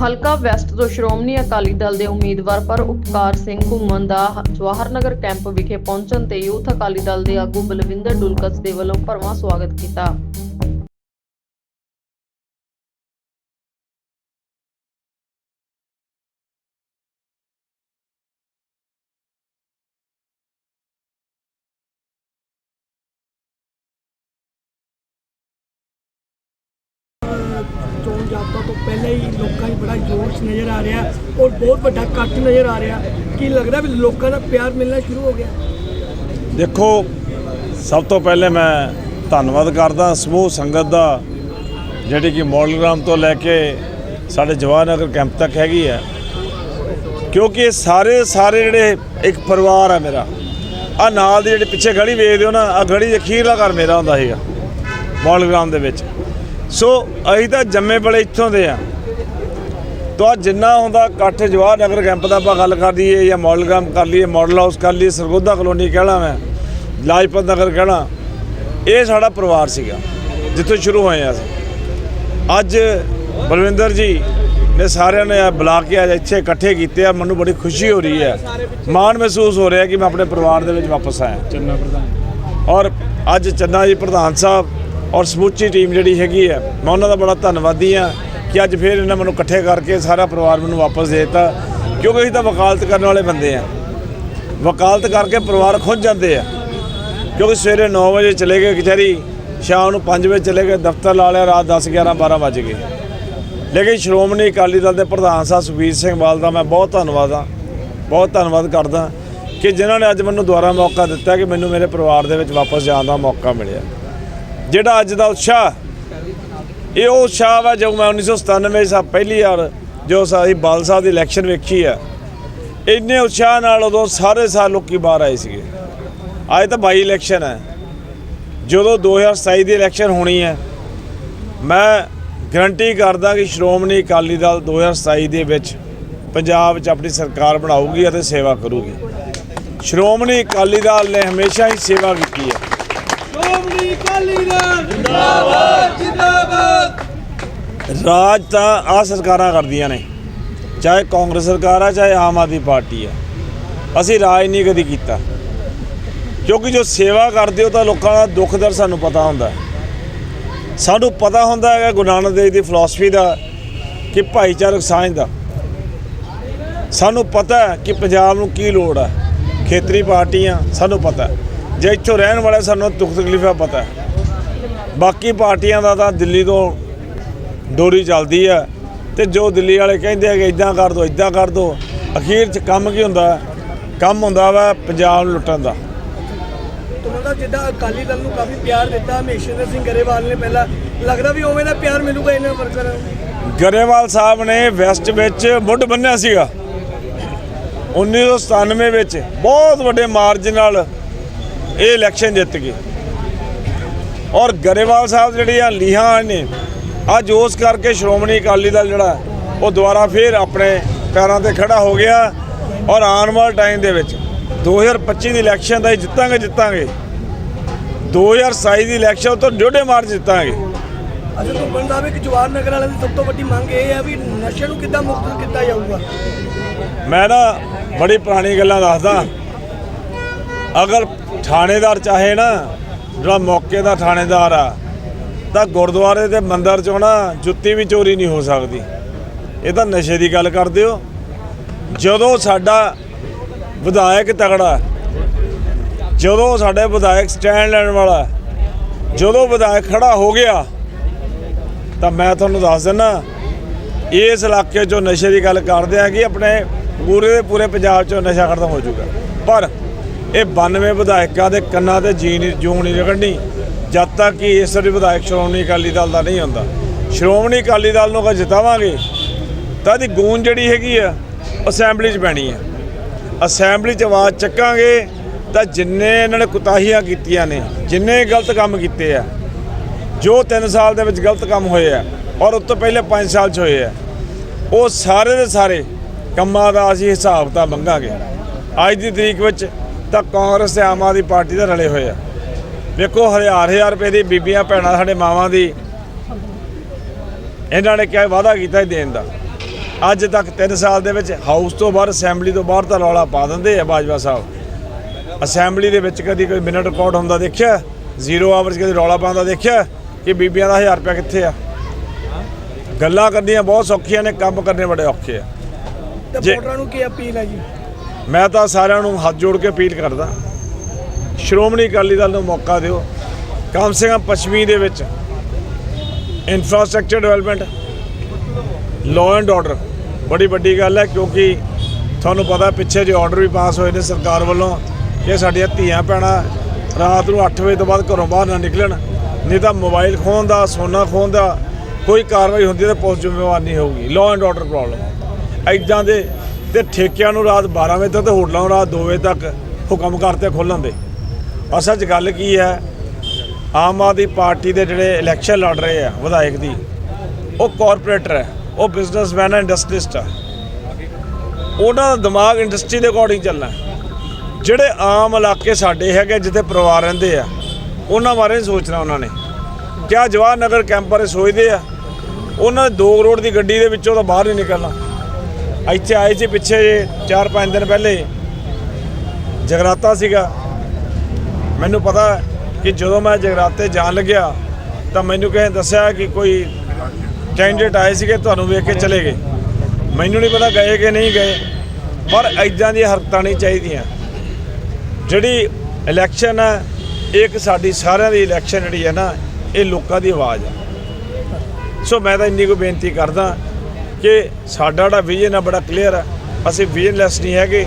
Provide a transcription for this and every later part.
ਹਲਕਾ ਵੈਸਟ ਤੋਂ ਸ਼੍ਰੋਮਣੀ ਅਕਾਲੀ ਦਲ ਦੇ ਉਮੀਦਵਾਰ ਪਰ ਉਪਕਾਰ ਸਿੰਘ ਘੁੰਮਣ ਦਾ ਜਵਾਹਰ ਨਗਰ ਕੈਂਪ ਵਿਖੇ ਪਹੁੰਚਣ ਤੇ ਯੂਥ ਅਕਾਲੀ ਦਲ ਦੇ ਆਗੂ ਬਲਵਿੰਦਰ ਡੁਲਕਸ ਦੇ ਵੱਲੋਂ ਭਰਵਾਂ ਸਵਾਗਤ ਕੀਤਾ। ਚੋਣ ਜਾਬਤਾ ਪਹਿਲਾਂ ਹੀ ਲੋਕਾਂ 'ਚ ਬੜਾ ਜੋਸ਼ ਨਜ਼ਰ ਆ ਰਿਹਾ ਔਰ ਬਹੁਤ ਵੱਡਾ ਇਕੱਠ ਨਜ਼ਰ ਆ ਰਿਹਾ। ਕੀ ਲੱਗਦਾ ਵੀ ਲੋਕਾਂ ਦਾ ਪਿਆਰ ਮਿਲਣਾ ਸ਼ੁਰੂ ਹੋ ਗਿਆ? ਦੇਖੋ, ਸਭ ਤੋਂ ਪਹਿਲੇ ਮੈਂ ਧੰਨਵਾਦ ਕਰਦਾ ਸਮੂਹ ਸੰਗਤ ਦਾ, ਜਿਹੜੀ ਕਿ ਮੋਡਲਗ੍ਰਾਮ ਤੋਂ ਲੈ ਕੇ ਸਾਡੇ ਜਵਾਹਰ ਨਗਰ ਕੈਂਪ ਤੱਕ ਹੈਗੀ ਹੈ। ਕਿਉਂਕਿ ਇਹ ਸਾਰੇ ਸਾਰੇ ਜਿਹੜੇ ਇੱਕ ਪਰਿਵਾਰ ਆ ਮੇਰਾ ਆ ਨਾਲ ਦੀ ਜਿਹੜੀ ਪਿੱਛੇ ਗਲੀ ਵੇਖਦੇ ਹੋ ਨਾ ਆ ਗਲੀ ਦੇ ਅਖੀਰਲਾ ਘਰ ਮੇਰਾ ਹੁੰਦਾ ਸੀਗਾ ਮੋਡਲਗ੍ਰਾਮ ਦੇ ਵਿੱਚ। ਸੋ ਅਸੀਂ ਤਾਂ ਜੰਮੇ ਬੜੇ ਇੱਥੋਂ ਦੇ ਆ। ਤਾਂ ਜਿੰਨਾ ਹੁੰਦਾ ਇਕੱਠ ਜਵਾਹਰ ਨਗਰ ਕੈਂਪ ਦਾ ਆਪਾਂ ਗੱਲ ਕਰ ਲਈਏ ਜਾਂ ਮਾਡਲ ਗ੍ਰਾਮ ਕਰ ਲਈਏ ਮਾਡਲ ਹਾਊਸ ਕਰ ਲਈਏ ਸਰਗੋਧਾ ਕਲੋਨੀ ਕਹਿਣਾ ਮੈਂ ਲਾਜਪਤ ਨਗਰ ਕਹਿਣਾ ਇਹ ਸਾਡਾ ਪਰਿਵਾਰ ਸੀਗਾ ਜਿੱਥੋਂ ਸ਼ੁਰੂ ਹੋਏ ਆ ਅਸੀਂ। ਅੱਜ ਬਲਵਿੰਦਰ ਜੀ ਨੇ ਸਾਰਿਆਂ ਨੇ ਆ ਬੁਲਾ ਕੇ ਅੱਜ ਇੱਥੇ ਇਕੱਠੇ ਕੀਤੇ ਆ ਮੈਨੂੰ ਬੜੀ ਖੁਸ਼ੀ ਹੋ ਰਹੀ ਹੈ ਮਾਣ ਮਹਿਸੂਸ ਹੋ ਰਿਹਾ ਕਿ ਮੈਂ ਆਪਣੇ ਪਰਿਵਾਰ ਦੇ ਵਿੱਚ ਵਾਪਸ ਆਇਆ। ਚੰਨਾ ਪ੍ਰਧਾਨ। ਔਰ ਅੱਜ ਚੰਨਾ ਜੀ ਪ੍ਰਧਾਨ ਸਾਹਿਬ ਔਰ ਸਮੁੱਚੀ ਟੀਮ ਜਿਹੜੀ ਹੈਗੀ ਹੈ, ਮੈਂ ਉਹਨਾਂ ਦਾ ਬੜਾ ਧੰਨਵਾਦੀ ਆ ਕਿ ਅੱਜ ਫੇਰ ਇਹਨਾਂ ਮੈਨੂੰ ਇਕੱਠੇ ਕਰਕੇ ਸਾਰਾ ਪਰਿਵਾਰ ਮੈਨੂੰ ਵਾਪਸ ਦੇ ਦਿੱਤਾ, ਕਿਉਂਕਿ ਅਸੀਂ ਤਾਂ ਵਕਾਲਤ ਕਰਨ ਵਾਲੇ ਬੰਦੇ ਆ ਵਕਾਲਤ ਕਰਕੇ ਪਰਿਵਾਰ ਖੁੱਝ ਜਾਂਦੇ ਆ। ਕਿਉਂਕਿ ਸਵੇਰੇ 9 ਵਜੇ ਚਲੇ ਗਏ ਕਚਹਿਰੀ, ਸ਼ਾਮ ਨੂੰ 5 ਵਜੇ ਚਲੇ ਗਏ, ਦਫ਼ਤਰ ਲਾ ਲਿਆ, ਰਾਤ 10 11 12 ਵਜ ਗਏ। ਲੇਕਿਨ ਸ਼੍ਰੋਮਣੀ ਅਕਾਲੀ ਦਲ ਦੇ ਪ੍ਰਧਾਨ ਸਾਹਿਬ ਸੁਖਬੀਰ ਸਿੰਘ ਬਾਲ ਦਾ ਮੈਂ ਬਹੁਤ ਧੰਨਵਾਦ ਆ ਬਹੁਤ ਧੰਨਵਾਦ ਕਰਦਾ ਕਿ ਜਿਨ੍ਹਾਂ ਨੇ ਅੱਜ ਮੈਨੂੰ ਦੁਬਾਰਾ ਮੌਕਾ ਦਿੱਤਾ ਕਿ ਮੈਨੂੰ ਮੇਰੇ ਪਰਿਵਾਰ ਦੇ ਵਿੱਚ ਵਾਪਸ ਜਾਣ ਦਾ ਮੌਕਾ ਮਿਲਿਆ। ਜਿਹੜਾ ਅੱਜ ਦਾ ਉਤਸ਼ਾਹ, ਇਹ ਉਹ ਉਤਸ਼ਾਹ ਵਾ ਜਦੋਂ ਮੈਂ 1997 ਸਾ ਪਹਿਲੀ ਵਾਰ ਜੋ ਸਾਡੀ ਬਾਲ ਸਾਹਿਬ ਦੀ ਇਲੈਕਸ਼ਨ ਵੇਖੀ ਆ। ਇੰਨੇ ਉਤਸ਼ਾਹ ਨਾਲ ਉਦੋਂ ਸਾਰੇ ਸਾਲ ਲੋਕੀ ਬਾਹਰ ਆਏ ਸੀਗੇ। ਅੱਜ ਤਾਂ ਬਾਈ ਇਲੈਕਸ਼ਨ ਹੈ ਜਦੋਂ 2027 ਦੀ ਇਲੈਕਸ਼ਨ ਹੋਣੀ ਹੈ ਮੈਂ ਗਰੰਟੀ ਕਰਦਾ ਕਿ ਸ਼੍ਰੋਮਣੀ ਅਕਾਲੀ ਦਲ 2027 ਦੇ ਵਿੱਚ ਪੰਜਾਬ 'ਚ ਆਪਣੀ ਸਰਕਾਰ ਬਣਾਊਗੀ ਅਤੇ ਸੇਵਾ ਕਰੂਗੀ। ਸ਼੍ਰੋਮਣੀ ਅਕਾਲੀ ਦਲ ਨੇ ਹਮੇਸ਼ਾ ਹੀ ਸੇਵਾ ਕੀਤੀ ਹੈ ਸ਼੍ਰੋਮਣੀ ਜਿੰਦਾਬਾਦ! ਜਿੰਦਾਬਾਦ! ਰਾਜ ਤਾਂ ਆ ਸਰਕਾਰਾਂ ਕਰਦੀਆਂ ਨੇ। ਚਾਹੇ ਕਾਂਗਰਸ ਸਰਕਾਰ ਆ, ਚਾਹੇ ਆਮ ਆਦਮੀ ਪਾਰਟੀ ਆ। ਅਸੀਂ ਰਾਜ ਨਹੀਂ ਕਦੀ ਕੀਤਾ। ਕਿਉਂਕਿ ਜੋ ਸੇਵਾ ਕਰਦੇ ਹੋ ਤਾਂ ਲੋਕਾਂ ਦਾ ਦੁੱਖ ਦਰਦ ਸਾਨੂੰ ਪਤਾ ਹੁੰਦਾ। ਸਾਨੂੰ ਪਤਾ ਹੁੰਦਾ ਹੈਗਾ ਗੁਰੂ ਨਾਨਕ ਦੇਵ ਦੀ ਫਿਲਾਸਫੀ ਦਾ ਕਿ ਭਾਈਚਾਰਕ ਸਾਂਝ ਦਾ। ਸਾਨੂੰ ਪਤਾ ਹੈ ਕਿ ਪੰਜਾਬ ਨੂੰ ਕੀ ਲੋੜ ਹੈ। ਖੇਤਰੀ ਪਾਰਟੀਆਂ, ਸਾਨੂੰ ਪਤਾ ਜੇ ਇੱਥੋਂ ਰਹਿਣ ਵਾਲੇ ਸਾਨੂੰ ਦੁੱਖ ਤਕਲੀਫਾਂ ਪਤਾ ਹੈ। ਬਾਕੀ ਪਾਰਟੀਆਂ ਦਾ ਤਾਂ ਦਿੱਲੀ ਤੋਂ ਡੋਰੀ ਚੱਲਦੀ ਆ ਤੇ ਜੋ ਦਿੱਲੀ ਵਾਲੇ ਕਹਿੰਦੇ ਆ ਕਿ ਇਦਾਂ ਕਰ ਦੋ ਇਦਾਂ ਕਰ ਦੋ ਅਖੀਰ 'ਚ ਕੰਮ ਕੀ ਹੁੰਦਾ? ਕੰਮ ਹੁੰਦਾ ਵਾ ਪੰਜਾਬ ਨੂੰ ਲੁੱਟਣ ਦਾ। ਤੁਹਾਨੂੰ ਜਿੱਦਾਂ ਅਕਾਲੀ ਦਲ ਨੂੰ ਕਾਫੀ ਪਿਆਰ ਦਿੱਤਾ ਹਮੇਸ਼ਿੰਦਰ ਸਿੰਘ ਗਰੇਵਾਲ ਨੇ ਪਹਿਲਾਂ। ਲੱਗਦਾ ਵੀ ਉਵੇਂ ਦਾ ਪਿਆਰ ਮਿਲੂਗਾ ਇਹਨਾਂ ਵਰਕਰਾਂ ਨੂੰ ਗਰੇਵਾਲ ਸਾਹਿਬ ਨੇ ਵੈਸਟ ਵਿੱਚ ਮੁੱਢ ਬੰਨਿਆ ਸੀਗਾ। 1997 ਵਿੱਚ ਬਹੁਤ ਵੱਡੇ ਮਾਰਜਨ ਨਾਲ ਇਹ ਇਲੈਕਸ਼ਨ ਜਿੱਤ ਗਏ। ਔਰ ਗਰੇਵਾਲ ਸਾਹਿਬ ਜਿਹੜੀਆਂ ਲੀਹਾਂ ਨੇ ਅੱਜ ਉਸ ਕਰਕੇ ਸ਼੍ਰੋਮਣੀ ਅਕਾਲੀ ਦਲ ਜਿਹੜਾ ਉਹ ਦੁਬਾਰਾ ਫੇਰ ਆਪਣੇ ਪੈਰਾਂ ਤੇ ਖੜਾ ਹੋ ਗਿਆ ਔਰ ਆਉਣ ਵਾਲੇ ਟਾਈਮ ਦੇ ਵਿੱਚ 2025 ਦੀ ਇਲੈਕਸ਼ਨ ਦਾ ਜਿੱਤਾਂਗੇ ਜਿੱਤਾਂਗੇ। 2027 ਦੀ ਇਲੈਕਸ਼ਨ ਤੋਂ ਡੋਡੇ ਮਾਰ ਜਿੱਤਾਂਗੇ। ਅੱਛਾ ਤੋਂ ਬੰਦਾ ਵੀ ਕਿ ਜਵਾਹਰ ਨਗਰ ਵਾਲਿਆਂ ਦੀ ਸਭ ਤੋਂ ਵੱਡੀ ਮੰਗ ਇਹ ਹੈ ਵੀ ਨਸ਼ੇ ਨੂੰ ਕਿੱਦਾਂ ਮੁਕਤ ਕੀਤਾ ਜਾਊਗਾ। ਮੈਂ ਨਾ ਬੜੀ ਪੁਰਾਣੀ ਗੱਲਾਂ ਦੱਸਦਾ। ਅਗਰ ਥਾਣੇਦਾਰ ਚਾਹੇ ਨਾ ਜਿਹੜਾ ਮੌਕੇ ਦਾ ਥਾਣੇਦਾਰ ਆ, ਤਾਂ ਗੁਰਦੁਆਰੇ ਦੇ ਮੰਦਰ ਚੋਂ ਨਾ ਜੁੱਤੀ ਵੀ ਚੋਰੀ ਨਹੀਂ ਹੋ ਸਕਦੀ। ਇਹ ਤਾਂ ਨਸ਼ੇ ਦੀ ਗੱਲ ਕਰਦੇ ਹੋ। ਜਦੋਂ ਸਾਡਾ ਵਿਧਾਇਕ ਤਗੜਾ, ਜਦੋਂ ਸਾਡੇ ਵਿਧਾਇਕ ਸਟੈਂਡ ਲੈਣ ਵਾਲਾ, ਜਦੋਂ ਵਿਧਾਇਕ ਖੜਾ ਹੋ ਗਿਆ, ਤਾਂ ਮੈਂ ਤੁਹਾਨੂੰ ਦੱਸ ਦਿੰਦਾ ਇਸ ਇਲਾਕੇ 'ਚੋਂ ਨਸ਼ੇ ਦੀ ਗੱਲ ਕਰਦੇ ਆ ਕਿ ਆਪਣੇ ਪੂਰੇ ਦੇ ਪੂਰੇ ਪੰਜਾਬ 'ਚੋਂ ਨਸ਼ਾ ਖਤਮ ਹੋ ਜਾਊਗਾ। ਇਹ 92 ਵਿਧਾਇਕਾਂ ਦੇ ਕੰਨਾਂ ਤੇ ਜੀਣ ਜੂ ਨਹੀਂ ਰਗੜਨੀ ਜਦ ਤੱਕ ਕਿ ਇਸ ਵਾਰੀ ਵਿਧਾਇਕ ਸ਼੍ਰੋਮਣੀ ਅਕਾਲੀ ਦਲ ਦਾ ਨਹੀਂ ਹੁੰਦਾ। ਸ਼੍ਰੋਮਣੀ ਅਕਾਲੀ ਦਲ ਨੂੰ ਅਗਰ ਜਿਤਾਵਾਂਗੇ, ਤਾਂ ਇਹਦੀ ਗੂੰਜ ਜਿਹੜੀ ਹੈਗੀ ਆ, ਅਸੈਂਬਲੀ 'ਚ ਪੈਣੀ ਹੈ ਅਸੈਂਬਲੀ 'ਚ ਆਵਾਜ਼ ਚੱਕਾਂਗੇ, ਤਾਂ ਜਿੰਨੇ ਇਹਨਾਂ ਨੇ ਕੁਤਾਹੀਆਂ ਕੀਤੀਆਂ ਨੇ, ਜਿੰਨੇ ਗਲਤ ਕੰਮ ਕੀਤੇ ਆ, ਜੋ 3 ਸਾਲ ਦੇ ਵਿੱਚ ਗਲਤ ਕੰਮ ਹੋਏ ਆ, ਔਰ ਉਸ ਤੋਂ ਪਹਿਲੇ 5 ਸਾਲ 'ਚ ਹੋਏ ਆ, ਉਹ ਸਾਰੇ ਦੇ ਸਾਰੇ ਕੰਮਾਂ ਦਾ ਅਸੀਂ ਹਿਸਾਬ ਤਾਂ ਮੰਗਾਂਗੇ। ਅੱਜ ਦੀ ਤਰੀਕ ਵਿੱਚ ਤਾਂ ਕਾਂਗਰਸ ਤੇ ਆਮ ਆਦਮੀ ਪਾਰਟੀ ਦਾ ਰਲੇ ਹੋਏ ਆ। ਵੇਖੋ ਹਜ਼ਾਰ ਹਜ਼ਾਰ ਰੁਪਏ ਦੀ ਬੀਬੀਆਂ ਭੈਣਾਂ ਸਾਡੇ ਮਾਵਾਂ ਦੀ। ਇਹਨਾਂ ਨੇ ਕਿਹਾ ਵਾਅਦਾ ਕੀਤਾ ਦੇਣ ਦਾ। ਅੱਜ ਤੱਕ 3 ਸਾਲ ਦੇ ਵਿੱਚ ਹਾਊਸ ਤੋਂ ਬਾਹਰ ਅਸੈਂਬਲੀ ਤੋਂ ਬਾਹਰ ਤਾਂ ਰੌਲਾ ਪਾ ਦਿੰਦੇ ਆ ਬਾਜਵਾ ਸਾਹਿਬ। ਅਸੈਂਬਲੀ ਦੇ ਵਿੱਚ ਕਦੀ ਕੋਈ ਮਿੰਟ ਰਿਕਾਰਡ ਹੁੰਦਾ ਦੇਖਿਆ? ਜ਼ੀਰੋ ਆਵਰਸ ਕਦੀ ਰੌਲਾ ਪਾਉਂਦਾ ਦੇਖਿਆ ਕਿ ਬੀਬੀਆਂ ਦਾ 1000 ਰੁਪਏ ਕਿੱਥੇ ਆ? ਗੱਲਾਂ ਕਰਨੀਆਂ ਬਹੁਤ ਸੌਖੀਆਂ ਨੇ ਕੰਮ ਕਰਨੇ ਬੜੇ ਔਖੇ ਆ। ਤੇ ਵੋਟਰਾਂ ਨੂੰ ਕੀ ਅਪੀਲ ਹੈ ਜੀ? ਮੈਂ ਤਾਂ ਸਾਰਿਆਂ ਨੂੰ ਹੱਥ ਜੋੜ ਕੇ ਅਪੀਲ ਕਰਦਾ, ਸ਼੍ਰੋਮਣੀ ਅਕਾਲੀ ਦਲ ਨੂੰ ਮੌਕਾ ਦਿਓ। ਕਮ ਸੇ ਕਮ ਪੱਛਮੀ ਦੇ ਵਿੱਚ infrastructure development law and order ਬੜੀ ਵੱਡੀ ਗੱਲ ਹੈ, ਕਿਉਂਕਿ ਤੁਹਾਨੂੰ ਪਤਾ ਪਿੱਛੇ ਜੇ ਆਰਡਰ ਵੀ ਪਾਸ ਹੋਏ ਨੇ ਸਰਕਾਰ ਵੱਲੋਂ ਕਿ ਸਾਡੀਆਂ ਧੀਆਂ ਭੈਣਾਂ ਰਾਤ ਨੂੰ 8 ਵਜੇ ਤੋਂ ਬਾਅਦ ਘਰੋਂ ਬਾਹਰ ਨਾ ਨਿਕਲਣ, ਨਹੀਂ ਤਾਂ ਮੋਬਾਈਲ ਖੋਹਣ ਦਾ, ਸੋਨਾ ਖੋਹਣ ਦਾ ਕੋਈ ਕਾਰਵਾਈ ਹੁੰਦੀ ਤਾਂ ਪੁਲਿਸ ਜ਼ਿੰਮੇਵਾਰ ਨਹੀਂ ਹੋਊਗੀ। ਲਾਅ ਐਂਡ ਆਰਡਰ ਪ੍ਰੋਬਲਮ ਐਦਾਂ ਦੇ ਤੇ ਠੇਕਿਆਂ ਨੂੰ ਰਾਤ 12 ਵਜੇ ਤੱਕ ਤੇ ਹੋਟਲਾਂ ਨੂੰ ਰਾਤ 2 ਵਜੇ ਤੱਕ ਹੁਕਮ ਕਰਤੇ ਖੋਲਣ ਦੇ। ਅਸਲ 'ਚ ਗੱਲ ਕੀ ਹੈ, ਆਮ ਆਦਮੀ ਪਾਰਟੀ ਦੇ ਜਿਹੜੇ ਇਲੈਕਸ਼ਨ ਲੜ ਰਹੇ ਆ ਵਿਧਾਇਕ ਦੀ, ਉਹ ਕਾਰਪੋਰੇਟਰ ਹੈ, ਉਹ ਬਿਜ਼ਨਸਮੈਨ ਹੈ ਇੰਡਸਟਰੀਸਟ ਹੈ ਉਹਨਾਂ ਦਾ ਦਿਮਾਗ ਇੰਡਸਟਰੀ ਦੇ ਅਕੋਰਡਿੰਗ ਚੱਲਣਾ ਜਿਹੜੇ ਆਮ ਇਲਾਕੇ ਸਾਡੇ ਹੈਗੇ ਜਿੱਥੇ ਪਰਿਵਾਰ ਰਹਿੰਦੇ ਆ, ਉਹਨਾਂ ਬਾਰੇ ਨਹੀਂ ਸੋਚਣਾ ਉਹਨਾਂ ਨੇ। ਕਿਆ ਜਵਾਹਰ ਨਗਰ ਕੈਂਪ ਬਾਰੇ ਸੋਚਦੇ ਆ? ਉਹਨਾਂ ਦੇ 2 ਕਰੋੜ ਦੀ ਗੱਡੀ ਦੇ ਵਿੱਚੋਂ ਤਾਂ ਬਾਹਰ ਨਹੀਂ ਨਿਕਲਣਾ। ਇੱਥੇ ਆਏ ਸੀ ਪਿੱਛੇ 4-5 ਦਿਨ ਪਹਿਲੇ। ਜਗਰਾਤਾ ਸੀਗਾ। ਮੈਨੂੰ ਪਤਾ ਕਿ ਜਦੋਂ ਮੈਂ ਜਗਰਾਤੇ ਜਾਣ ਲੱਗਿਆ, ਤਾਂ ਮੈਨੂੰ ਕਿਸੇ ਦੱਸਿਆ ਕਿ ਕੋਈ ਕੈਂਡੀਡੇਟ ਆਏ ਸੀਗੇ, ਤੁਹਾਨੂੰ ਵੇਖ ਕੇ ਚਲੇ ਗਏ। ਮੈਨੂੰ ਨਹੀਂ ਪਤਾ ਗਏ ਕਿ ਨਹੀਂ ਗਏ, ਪਰ ਐਦਾਂ ਦੀਆਂ ਹਰਕਤਾਂ ਨਹੀਂ ਚਾਹੀਦੀਆਂ। ਜਿਹੜੀ ਇਲੈਕਸ਼ਨ ਹੈ ਇਹ ਇੱਕ ਸਾਡੀ ਸਾਰਿਆਂ ਦੀ ਇਲੈਕਸ਼ਨ ਜਿਹੜੀ ਹੈ ਨਾ, ਇਹ ਲੋਕਾਂ ਦੀ ਆਵਾਜ਼ ਹੈ ਸੋ ਮੈਂ ਤਾਂ ਇੰਨੀ ਕੋ ਬੇਨਤੀ ਕਰਦਾ ਕਿ ਸਾਡਾ ਜਿਹੜਾ ਵਿਜ਼ਨ ਹੈ ਬੜਾ ਕਲੀਅਰ ਹੈ ਅਸੀਂ ਵਿਜ਼ਨਲੈਸ ਨਹੀਂ ਹੈਗੇ।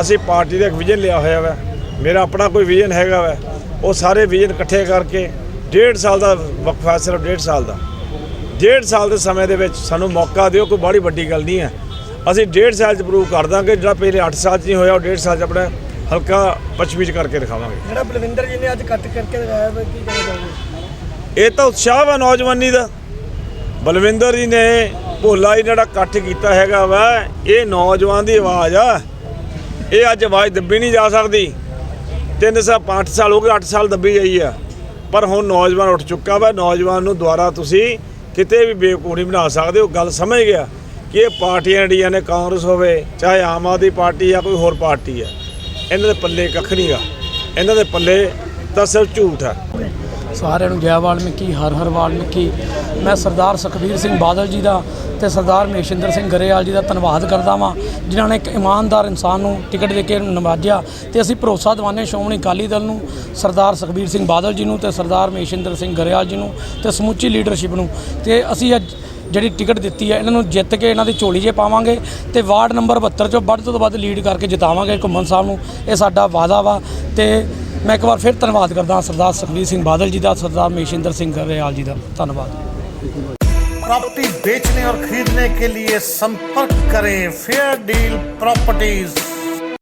ਅਸੀਂ ਪਾਰਟੀ ਦਾ ਇੱਕ ਵਿਜ਼ਨ ਲਿਆ ਹੋਇਆ ਵਾ। ਮੇਰਾ ਆਪਣਾ ਕੋਈ ਵਿਜ਼ਨ ਹੈਗਾ ਵਾ। ਉਹ ਸਾਰੇ ਵਿਜ਼ਨ ਇਕੱਠੇ ਕਰਕੇ ਡੇਢ ਸਾਲ ਦਾ ਵਕਫਾ ਹੈ, ਸਿਰਫ ਡੇਢ ਸਾਲ ਦਾ। ਡੇਢ ਸਾਲ ਦੇ ਸਮੇਂ ਦੇ ਵਿੱਚ ਸਾਨੂੰ ਮੌਕਾ ਦਿਓ ਕੋਈ ਬੜੀ ਵੱਡੀ ਗੱਲ ਨਹੀਂ ਹੈ। ਅਸੀਂ ਡੇਢ ਸਾਲ ਚ ਪ੍ਰੂਵ ਕਰ ਦਾਂਗੇ ਜਿਹੜਾ ਪਹਿਲੇ 8 ਸਾਲ ਚ ਨਹੀਂ ਹੋਇਆ ਉਹ ਡੇਢ ਸਾਲ ਚ ਆਪਣਾ ਹਲਕਾ ਪਛਵੀ ਚ ਕਰਕੇ ਦਿਖਾਵਾਂਗੇ। ਜਿਹੜਾ ਬਲਵਿੰਦਰ ਜੀ ਨੇ ਅੱਜ ਕੱਟ ਕਰਕੇ ਦਿਖਾਇਆ ਵਾ ਕੀ ਕਹਿਣਾ ਚਾਹੋਗੇ? ਇਹ ਤਾਂ ਉਤਸ਼ਾਹ ਵਾ ਨੌਜਵਾਨੀ ਦਾ। ਬਲਵਿੰਦਰ ਜੀ ਨੇ ਭੋਲਾ ਜੀ ਨੇ ਜਿਹੜਾ ਇਕੱਠ ਕੀਤਾ ਹੈਗਾ ਵਾ, ਇਹ ਨੌਜਵਾਨ ਦੀ ਆਵਾਜ਼ ਆ। ਇਹ ਅੱਜ ਆਵਾਜ਼ ਦੱਬੀ ਨਹੀਂ ਜਾ ਸਕਦੀ। ਤਿੰਨ ਸਾਲ ਪੰਜ ਸਾਲ ਹੋ ਗਏ 8 ਸਾਲ ਦੱਬੀ ਗਈ ਆ। ਪਰ ਹੁਣ ਨੌਜਵਾਨ ਉੱਠ ਚੁੱਕਾ ਵਾ। ਨੌਜਵਾਨ ਨੂੰ ਦੁਆਰਾ ਤੁਸੀਂ ਕਿਤੇ ਵੀ ਬੇਵਕੂਫ ਨਹੀਂ ਬਣਾ ਸਕਦੇ। ਹੋ ਗੱਲ ਸਮਝ ਗਿਆ ਕਿ ਇਹ ਪਾਰਟੀਆਂ ਜਿਹੜੀਆਂ ਨੇ, ਕਾਂਗਰਸ ਹੋਵੇ, ਚਾਹੇ ਆਮ ਆਦਮੀ ਪਾਰਟੀ ਆ, ਕੋਈ ਹੋਰ ਪਾਰਟੀ ਆ। ਇਹਨਾਂ ਦੇ ਪੱਲੇ ਕੱਖ ਨਹੀਂਗਾ ਇਹਨਾਂ ਦੇ ਪੱਲੇ ਤਾਂ ਸਿਰਫ ਝੂਠ ਆ। ਸਾਰਿਆਂ ਨੂੰ ਜੈ ਵਾਲਮੀਕੀ, ਹਰ ਹਰ ਵਾਲਮੀਕੀ। ਮੈਂ ਸਰਦਾਰ ਸੁਖਬੀਰ ਸਿੰਘ ਬਾਦਲ ਜੀ ਦਾ ਤੇ ਸਰਦਾਰ ਮਹੇਸ਼ਿੰਦਰ ਸਿੰਘ ਗਰੇਵਾਲ ਜੀ ਦਾ ਧੰਨਵਾਦ ਕਰਦਾ ਵਾਂ, ਜਿਨ੍ਹਾਂ ਨੇ ਇੱਕ ਇਮਾਨਦਾਰ ਇਨਸਾਨ ਨੂੰ ਟਿਕਟ ਦੇ ਕੇ ਨਵਾਜਿਆ ਤੇ ਅਸੀਂ ਭਰੋਸਾ ਦਿਵਾਉਂਦੇ ਸ਼੍ਰੋਮਣੀ ਅਕਾਲੀ ਦਲ ਨੂੰ, ਸਰਦਾਰ ਸੁਖਬੀਰ ਸਿੰਘ ਬਾਦਲ ਜੀ ਨੂੰ ਤੇ ਸਰਦਾਰ ਮਹੇਸ਼ਿੰਦਰ ਸਿੰਘ ਗਰੇਵਾਲ ਜੀ ਨੂੰ ਤੇ ਸਮੁੱਚੀ ਲੀਡਰਸ਼ਿਪ ਨੂੰ। ਤੇ ਅਸੀਂ ਅੱਜ ਜਿਹੜੀ ਟਿਕਟ ਦਿੱਤੀ ਹੈ, ਇਹਨਾਂ ਨੂੰ ਜਿੱਤ ਕੇ ਇਹਨਾਂ ਦੀ ਝੋਲੀ 'ਚ ਪਾਵਾਂਗੇ ਤੇ ਵਾਰਡ ਨੰਬਰ 72 ਚੋਂ ਵੱਧ ਤੋਂ ਵੱਧ ਲੀਡ ਕਰਕੇ ਜਿਤਾਵਾਂਗੇ ਘੁੰਮਣ ਸਾਹਿਬ ਨੂੰ। ਇਹ ਸਾਡਾ ਵਾਅਦਾ ਵਾ ਤੇ ਮੈਂ ਇੱਕ ਵਾਰ ਫਿਰ ਧੰਨਵਾਦ ਕਰਦਾ ਸਰਦਾਰ ਸੁਖਬੀਰ ਸਿੰਘ ਬਾਦਲ ਜੀ ਦਾ ਸਰਦਾਰ ਮਹੇਸ਼ਿੰਦਰ ਸਿੰਘ ਗਰੇਵਾਲ ਜੀ ਦਾ ਧੰਨਵਾਦ प्रॉपर्टी बेचने और खरीदने के लिए संपर्क करें फेयर डील प्रॉपर्टीज